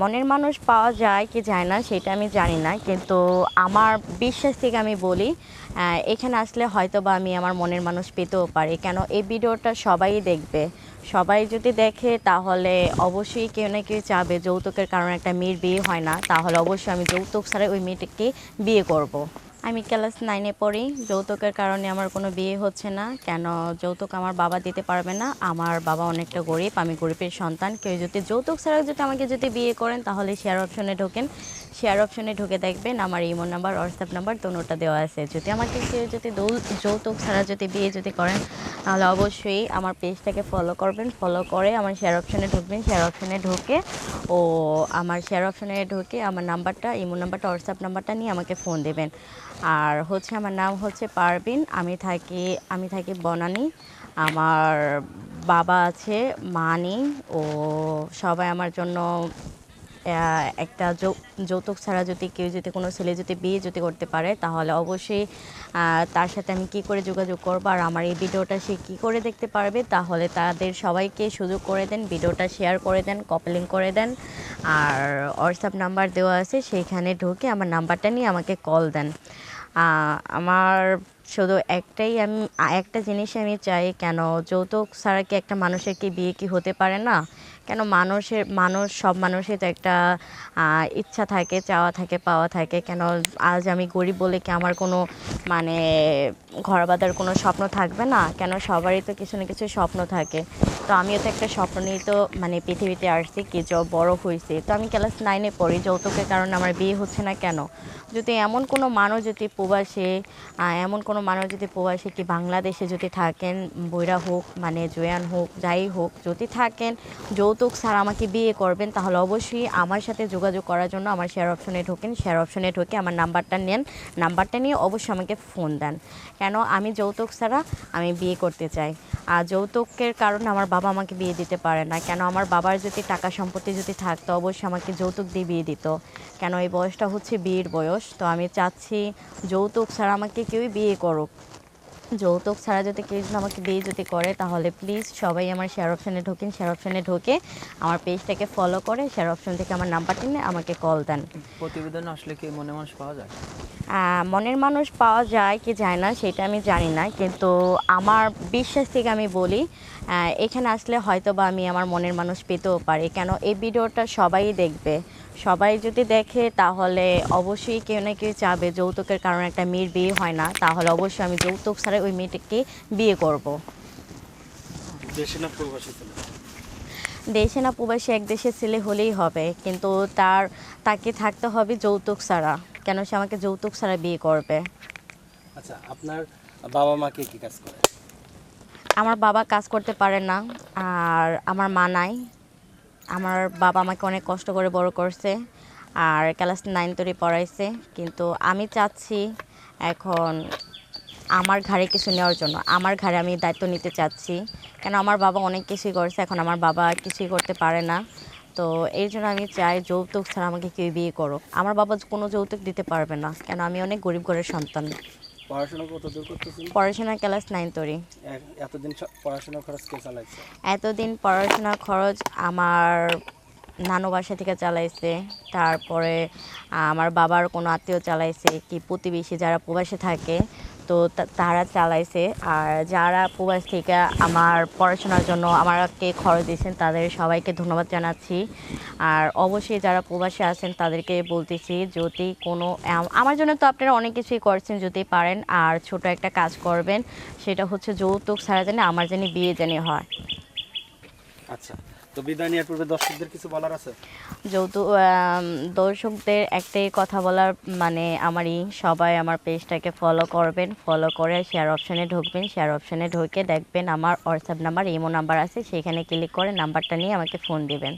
মনের মানুষ পাওয়া যায় কি যায় না সেটা আমি জানি না। কিন্তু আমার বিশ্বাস থেকে আমি বলি এখানে আসলে হয়তো বা আমি আমার মনের মানুষ পেতেও পারি। কেন, এই ভিডিওটা সবাই দেখবে। সবাই যদি দেখে, তাহলে অবশ্যই কেউ না কেউ চাবে যৌতুকের কারণে একটা মেয়ের বিয়ে হয় না। তাহলে অবশ্যই আমি যৌতুক ছাড়া ওই মেয়েটাকে বিয়ে করব। আমি ক্লাস নাইনে পড়ি। যৌতুকের কারণে আমার কোনো বিয়ে হচ্ছে না। কেন? যৌতুক আমার বাবা দিতে পারবে না। আমার বাবা অনেকটা গরিব, আমি গরিবের সন্তান। কেউ যদি যৌতুক ছাড়া যদি আমাকে যদি বিয়ে করেন, তাহলে শেয়ার অপশনে ঢোকেন। শেয়ার অপশনে ঢুকে দেখবেন আমার ইমো নাম্বার হোয়াটসঅ্যাপ নাম্বার দোনোটা দেওয়া আছে। যদি আমাকে কেউ যদি যৌতুক ছাড়া যদি বিয়ে যদি করেন তাহলে অবশ্যই আমার পেজটাকে ফলো করবেন ফলো করে আমার শেয়ার অপশানে ঢুকবেন। শেয়ার অপশানে ঢুকে ও আমার শেয়ার অপশানে ঢুকে আমার নাম্বারটা, ইমো নাম্বারটা হোয়াটসঅ্যাপ নাম্বারটা নিয়ে আমাকে ফোন দেবেন। আর হচ্ছে আমার নাম হচ্ছে পারবিন আমি থাকি আমি থাকি বনানী। আমার বাবা আছে মা নেই ও সবাই আমার জন্য একটা যৌতুক ছাড়া যদি কেউ যদি কোনো ছেলে যদি বিয়ে যদি করতে পারে, তাহলে অবশ্যই তার সাথে আমি কি করে যোগাযোগ করব আর আমার এই ভিডিওটা সে কী করে দেখতে পারবে, তাহলে তাদের সবাইকে সুযোগ করে দেন, ভিডিওটা শেয়ার করে দেন কপলিং করে দেন, আর হোয়াটসঅ্যাপ নাম্বার দেওয়া আছে সেইখানে ঢুকে আমার নাম্বারটা নিয়ে আমাকে কল দেন। আমার শুধু একটাই আমি একটা জিনিস আমি চাই কেন? যৌতুক ছাড়া কি একটা মানুষের কি বিয়ে কি হতে পারে না? কেন মানুষের, মানুষ, সব মানুষের তো একটা ইচ্ছা থাকে, চাওয়া থাকে, পাওয়া থাকে। কেন আজ আমি গরিব বলে কি আমার কোনো মানে ঘর বাঁধার কোনো স্বপ্ন থাকবে না? কেন সবারই তো কিছু না কিছু স্বপ্ন থাকে। তো আমিও তো একটা স্বপ্ন নিয়ে তো মানে পৃথিবীতে আসছি কি জ বড় হয়েছি তো আমি ক্লাস নাইনে পড়ি, যৌতুকের কারণে আমার বিয়ে হচ্ছে না কেন? যদি এমন কোনো মানুষ যদি প্রবাসে এমন কোনো মানুষ যদি প্রবাসে কি বাংলাদেশে যদি থাকেন, বইরা হোক মানে জয়ান হোক, যাই হোক, যদি থাকেন, যৌতুক স্যার আমাকে বিয়ে করবেন, তাহলে অবশ্যই আমার সাথে যোগাযোগ করার জন্য আমার শেয়ার অপশনে ঢোকেন শেয়ার অপশনে ঢোকে আমার নাম্বারটা নেন, নাম্বারটা নিয়ে অবশ্যই আমাকে ফোন দেন। কেন? আমি যৌতুক ছাড়া আমি বিয়ে করতে চাই। আর যৌতুকের কারণে আমার বাবা আমাকে বিয়ে দিতে পারে না। কেন আমার বাবার যদি টাকা সম্পত্তি যদি থাকতো, অবশ্যই আমাকে যৌতুক দিয়ে বিয়ে দিত। কেন এই বয়সটা হচ্ছে বিয়ের বয়স, তো আমি চাচ্ছি যৌতুক ছাড়া আমাকে কেউই বিয়ে করুক। যৌতুক ছাড়া যদি কেউ আমাকে বিয়ে যদি করে, তাহলে প্লিজ সবাই আমার শেয়ার অপশানে ঢোকেন। শেয়ার অপশানে ঢোকে আমার পেজটাকে ফলো করে শেয়ার অপশন থেকে আমার নাম্বারটা নিয়ে আমাকে কল দেন। প্রতিবেদন আসলে কি মনে মানুষ পাওয়া যায়? মনের মানুষ পাওয়া যায় কি যায় না সেটা আমি জানি না। কিন্তু আমার বিশ্বাস থেকে আমি বলি এখানে আসলে হয়তো বা আমি আমার মনের মানুষ পেতেও পারি। কেন এই ভিডিওটা সবাই দেখবে। সবাই যদি দেখে তাহলে অবশ্যই কেউ না কেউ চাবে যৌতুকের কারণে একটা মেয়ের বিয়ে হয় না। তাহলে অবশ্যই আমি যৌতুক ছাড়া ওই মেয়েটাকে বিয়ে করব। দেশে না প্রবাসী দেশে না প্রবাসী এক দেশের ছেলে হলেই হবে। কিন্তু তার তাকে থাকতে হবে যৌতুক ছাড়া। কেন সে আমাকে যৌতুক ছাড়া বিয়ে করবে? আচ্ছা আপনার বাবা মা কে কি কাজ করে? আমার বাবা কাজ করতে পারে না আর আমার মা নাই। আমার বাবা আমাকে অনেক কষ্ট করে বড় করছে আর ক্লাস নাইন তৈরি পড়াইছে। কিন্তু আমি চাচ্ছি এখন আমার ঘাড়ে কিছু নেওয়ার জন্য। আমার ঘাড়ে আমি দায়িত্ব নিতে চাচ্ছি। কেন আমার বাবা অনেক কিছুই করছে এখন আমার বাবা কিছুই করতে পারে না। তো এই জন্য আমি চাই যৌতুক ছাড়া আমাকে কেউ বিয়ে করো আমার বাবা কোনো যৌতুক দিতে পারবে না কেন আমি অনেক গরিব ঘরের সন্তান। পড়াশোনা কত দূর করতেছেন? পড়াশোনা ক্লাস নাইন তৈরি। এতদিন পড়াশোনা খরচ কে চালাইছে? এতদিন পড়াশোনা খরচ আমার নানু বাসা থেকে চালাইছে তারপরে আমার বাবার কোনো আত্মীয় চালাইছে কি প্রতিবেশী যারা প্রবাসে থাকে তো তারা চালাইছে। আর যারা প্রবাস থেকে আমার পড়াশোনার জন্য আমাকে খরচ দিয়েছেন, তাদের সবাইকে ধন্যবাদ জানাচ্ছি। আর অবশ্যই যারা প্রবাসে আছেন, তাদেরকে বলতেছি, যদি কোনো আমার জন্য তো আপনারা অনেক কিছুই করছেন যদি পারেন। আর ছোট একটা কাজ করবেন, সেটা হচ্ছে যৌতুক ছাড়া জানি আমার জানি বিয়ে জানি হয়। আচ্ছা। তো বিদায় নেওয়ার পূর্বে দর্শকদের কিছু বলার আছে? যৌতুক দর্শকদের একটাই কথা বলার মানে আমারই সবাই আমার পেজটাকে ফলো করবেন ফলো করে শেয়ার অপশানে ঢুকবেন শেয়ার অপশানে ঢুকে দেখবেন আমার হোয়াটসঅ্যাপ নাম্বার ইমো নাম্বার আছে, সেখানে ক্লিক করে নাম্বারটা নিয়ে আমাকে ফোন দিবেন।